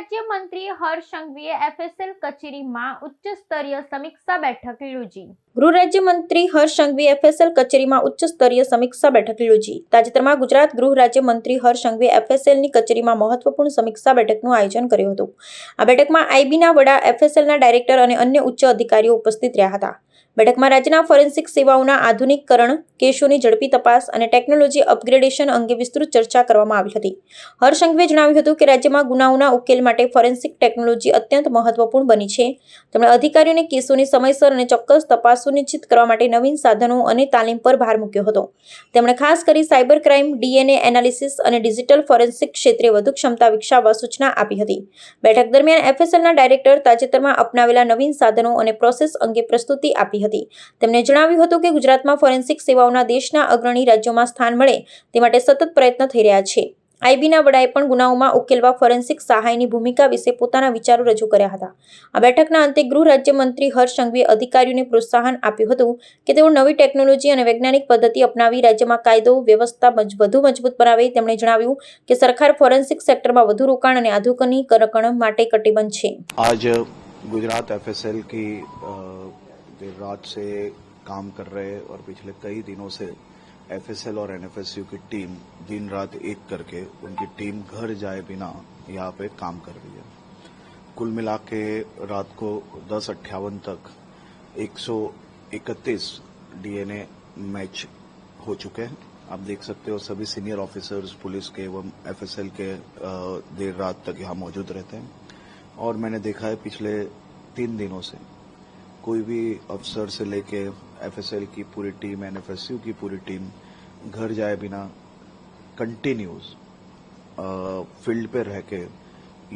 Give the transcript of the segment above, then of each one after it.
હર્ષ સંઘવીએ FSL કચેરીમાં ઉચ્ચ સ્તરીય સમીક્ષા બેઠક યોજી. ગૃહ રાજ્યમંત્રી હર્ષ સંઘવી એફએસએલ કચેરીમાં ઉચ્ચ સ્તરીય સમીક્ષા બેઠક યોજી. તાજેતરમાં ગુજરાત ગૃહ રાજ્યમંત્રી હર્ષ સંઘવીએ એફએસએલની કચેરીમાં મહત્વપૂર્ણ સમીક્ષા બેઠકનું આયોજન કર્યું હતું. આ બેઠકમાં આઈબીના વડા એફએસએલના ડાયરેક્ટર અને અન્ય ઉચ્ચ અધિકારીઓ ઉપસ્થિત રહ્યા હતા. બેઠકમાં રાજ્યના ફોરેન્સિક સેવાઓના આધુનિકરણ કેસોની ઝડપી તપાસ અને ટેકનોલોજી અપગ્રેડેશન અંગે વિસ્તૃત ચર્ચા કરવામાં આવી હતી. હર્ષ જણાવ્યું હતું કે રાજ્યમાં ગુનાઓના ઉકેલ માટે ફોરેન્સિક ટેકનોલોજી અત્યંત મહત્વપૂર્ણ બની છે. તેમણે અધિકારીઓને કેસોની સમયસર અને ચોક્કસ તપાસ સુનિશ્ચિત કરવા માટે નવીન સાધનો અને તાલીમ પર ભાર મૂક્યો હતો. તેમણે ખાસ કરી સાયબર ક્રાઇમ, ડીએનએ એનાલિસિસ અને ડિજિટલ ફોરેન્સિક ક્ષેત્રે વધુ ક્ષમતા વિકસાવવા સૂચના આપી હતી. બેઠક દરમિયાન એફએસએલના ડાયરેક્ટર તાજેતરમાં અપનાવેલા નવીન સાધનો અને પ્રોસેસ અંગે પ્રસ્તુતિ આપી હતી. હતી. તેમણે જણાવ્યું હતું કે ગુજરાતમાં ફોરેન્સિક સેવાઓના દેશના અગ્રણી રાજ્યોમાં સ્થાન મળે તે માટે સતત પ્રયત્ન થઈ રહ્યા છે. આઈબીના વડાએ પણ ગુનાઓમાં ઉકેલવા ફોરેન્સિક સહાયની ભૂમિકા વિશે પોતાના વિચારો રજૂ કર્યા હતા. આ બેઠકના અંતે ગૃહ રાજ્યમંત્રી હર્ષ સંઘવીએ અધિકારીઓને પ્રોત્સાહન આપ્યું હતું કે તેઓ નવી ટેકનોલોજી અને વૈજ્ઞાનિક પદ્ધતિ અપનાવી રાજ્યમાં કાયદો, વ્યવસ્થા વધુ મજબૂત બનાવે તેમણે જણાવ્યું કે સરકાર ફોરેન્સિક સેક્ટરમાં વધુ રોકાણ અને આધુનિકરણ માટે કટિબદ્ધ છે. આજ ગુજરાત એફએસએલ देर रात से काम कर रहे और पिछले कई दिनों से एफएसएल और एनएफएसयू की टीम दिन रात एक करके उनकी टीम घर जाए बिना यहाँ पे काम कर रही है। कुल मिला के रात को दस अट्ठावन तक 131 डीएनए मैच हो चुके हैं। आप देख सकते हो सभी सीनियर ऑफिसर्स पुलिस के एवं एफएसएल के देर रात तक यहाँ मौजूद रहते हैं। और मैंने देखा है पिछले तीन दिनों से कोई भी अफसर से लेके एफएसएल की पूरी टीम एनएफएसयू की पूरी टीम घर जाए बिना कंटिन्यूस फ़ील्ड पे रह के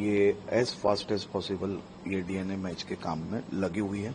ये एज फास्ट एज पॉसिबल ये डीएनए मैच के काम में लगी हुई है।